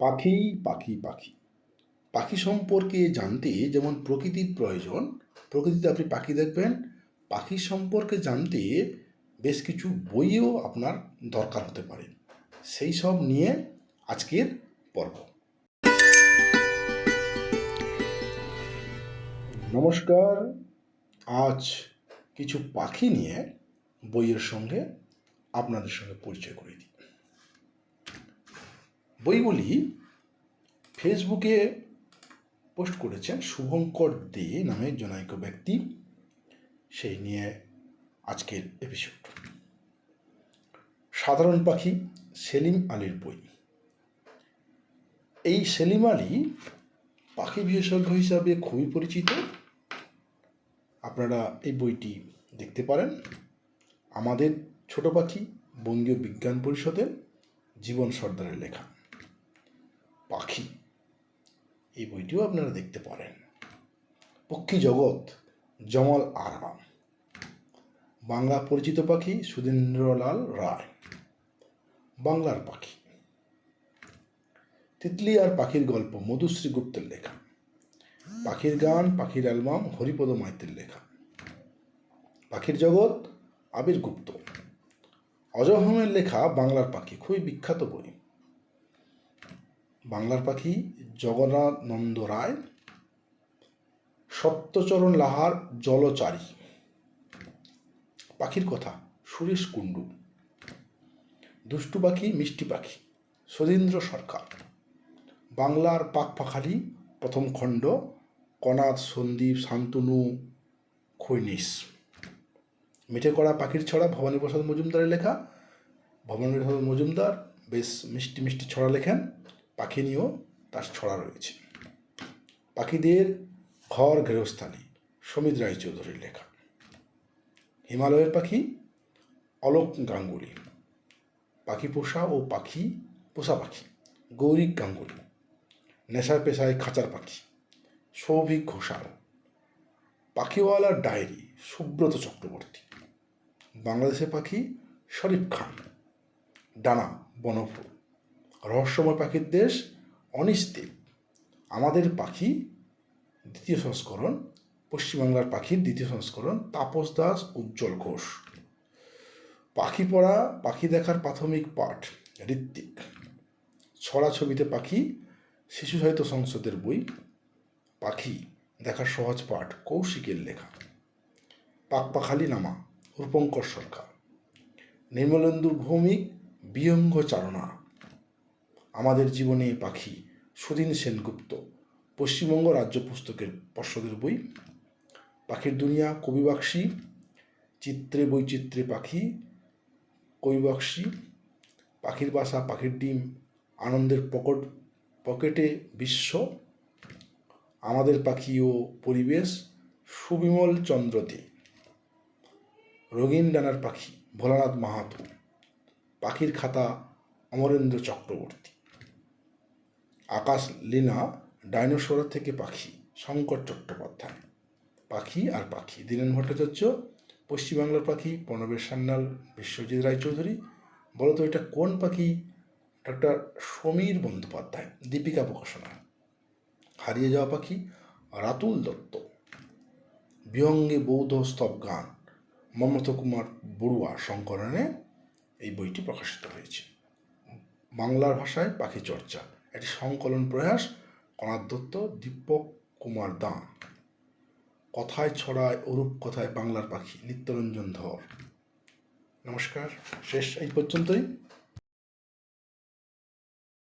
পাখি পাখি পাখি। পাখি সম্পর্কে জানতে যেমন প্রকৃতির প্রয়োজন, প্রকৃতিতে আপনি পাখি দেখবেন, পাখি সম্পর্কে জানতে বেশ কিছু বইও আপনার দরকার হতে পারে। সেই সব নিয়ে আজকের পর্ব। নমস্কার। আজ কিছু পাখি নিয়ে বইয়ের সঙ্গে আপনাদের সঙ্গে পরিচয় করে দিই। বইগুলি ফেসবুকে পোস্ট করেছেন শুভঙ্কর দে নামে জনৈক ব্যক্তি। সেই নিয়ে আজকের এপিসোড সাধারণ পাখি সেলিম আলীর বই। এই সেলিম আলী পাখি বিশেষজ্ঞ হিসাবে খুবই পরিচিত। আপনারা এই বইটি দেখতে পারেন। আমাদের ছোট পাখি বঙ্গীয় বিজ্ঞান পরিষদের জীবন সর্দারের লেখা। পাখি। এই বইটিও আপনারা দেখতে পারেন। পক্ষী জগৎ, জমল আরাম। বাংলা পরিচিত পাখি সুধীন্দ্রলাল রায়। বাংলার পাখি। তিতলি আর পাখির গল্প মধুশ্রী গুপ্তের লেখা। পাখির গান, পাখির অ্যালবাম, হরিপদ মাইতের লেখা। পাখির জগৎ, আবির গুপ্ত। অজহমের লেখা বাংলার পাখি, খুবই বিখ্যাত বই। বাংলার পাখি জগন্নাথ নন্দ রায়, সপ্তচরণ লাহার জলচারী। পাখির কথা, সুরেশ কুণ্ডু। দুষ্টু পাখি, মিষ্টি পাখি সুধীন্দ্র সরকার। বাংলার পাক পাখালি, প্রথম খণ্ড কনাদ সন্দীপ, শান্তনু, খৈনিস। মিঠে করা পাখির ছড়া, ভবানী প্রসাদ মজুমদারের লেখা। ভবানী প্রসাদ মজুমদার বেশ মিষ্টি মিষ্টি ছড়া লেখেন। পাখি নিয়েও তার ছড়া রয়েছে। পাখিদের ঘর গৃহস্থালী সমিত রায়চৌধুরীর লেখা। হিমালয়ের পাখি অলোক গাঙ্গুলি। পাখি পোষা ও পাখি পোষা পাখি, গৌরিক গাঙ্গুলি। নেশার পেশায় খাঁচার পাখি, সৌভিক ঘোষাল। পাখিওয়ালার ডায়েরি, সুব্রত চক্রবর্তী। বাংলাদেশের পাখি শরীফ খান। ডানা, বনফুল। রহস্যময় পাখির দেশ অনিস্তিক আমাদের পাখি দ্বিতীয় সংস্করণ, পশ্চিমবাংলার পাখির দ্বিতীয় সংস্করণ, তাপস দাস, উজ্জ্বল ঘোষ। পাখি পড়া, পাখি দেখার প্রাথমিক পাঠ, ঋত্বিক। ছড়া ছবিতে পাখি, শিশু সাহিত্য সংসদের বই, পাখি দেখার সহজ পাঠ, কৌশিকের লেখা। পাকপাখালি নামা, রূপঙ্কর সরকার। নির্মলেন্দুর ভৌমিক বিহঙ্গ চারণা আমাদের জীবনে পাখি সুধীন সেনগুপ্ত, পশ্চিমবঙ্গ রাজ্য পুস্তকের পর্ষদের বই। পাখির দুনিয়া, কবিবাক্সী, চিত্রে বৈচিত্র্যে পাখি, কবিবাক্সী, পাখির বাসা, পাখির ডিম, আনন্দের পকট, পকেটে বিশ্ব, আমাদের পাখি ও পরিবেশ, সুবিমল চন্দ্রতে। রঙিন ডানার পাখি ভোলানাথ মাহাতো, পাখির খাতা অমরেন্দ্র চক্রবর্তী। আকাশ লীনা, ডাইনোসরের থেকে পাখি, শঙ্কর চট্টোপাধ্যায়। পাখি আর পাখি। দীনেন ভট্টাচার্য, পশ্চিমবাংলার পাখি, প্রণবের সান্যাল, বিশ্বজিৎ রায়চৌধুরী। বলতো এটা কোন পাখি? ডক্টর সমীর বন্দ্যোপাধ্যায়, দীপিকা প্রকাশনা। হারিয়ে যাওয়া পাখি, রাতুল দত্ত। বিহঙ্গে বৌদ্ধ স্তব গান, মমতা কুমার বড়ুয়া সংকলনে এই বইটি প্রকাশিত হয়েছে। বাংলার ভাষায় পাখি চর্চা। একটি সংকলন প্রয়াস কণার দত্ত, দীপক কুমার দাঁ। কথায় ছড়ায়, অরূপ কথায় বাংলার পাখি, নিত্যরঞ্জন ধর। নমস্কার, শেষ এই পর্যন্তই।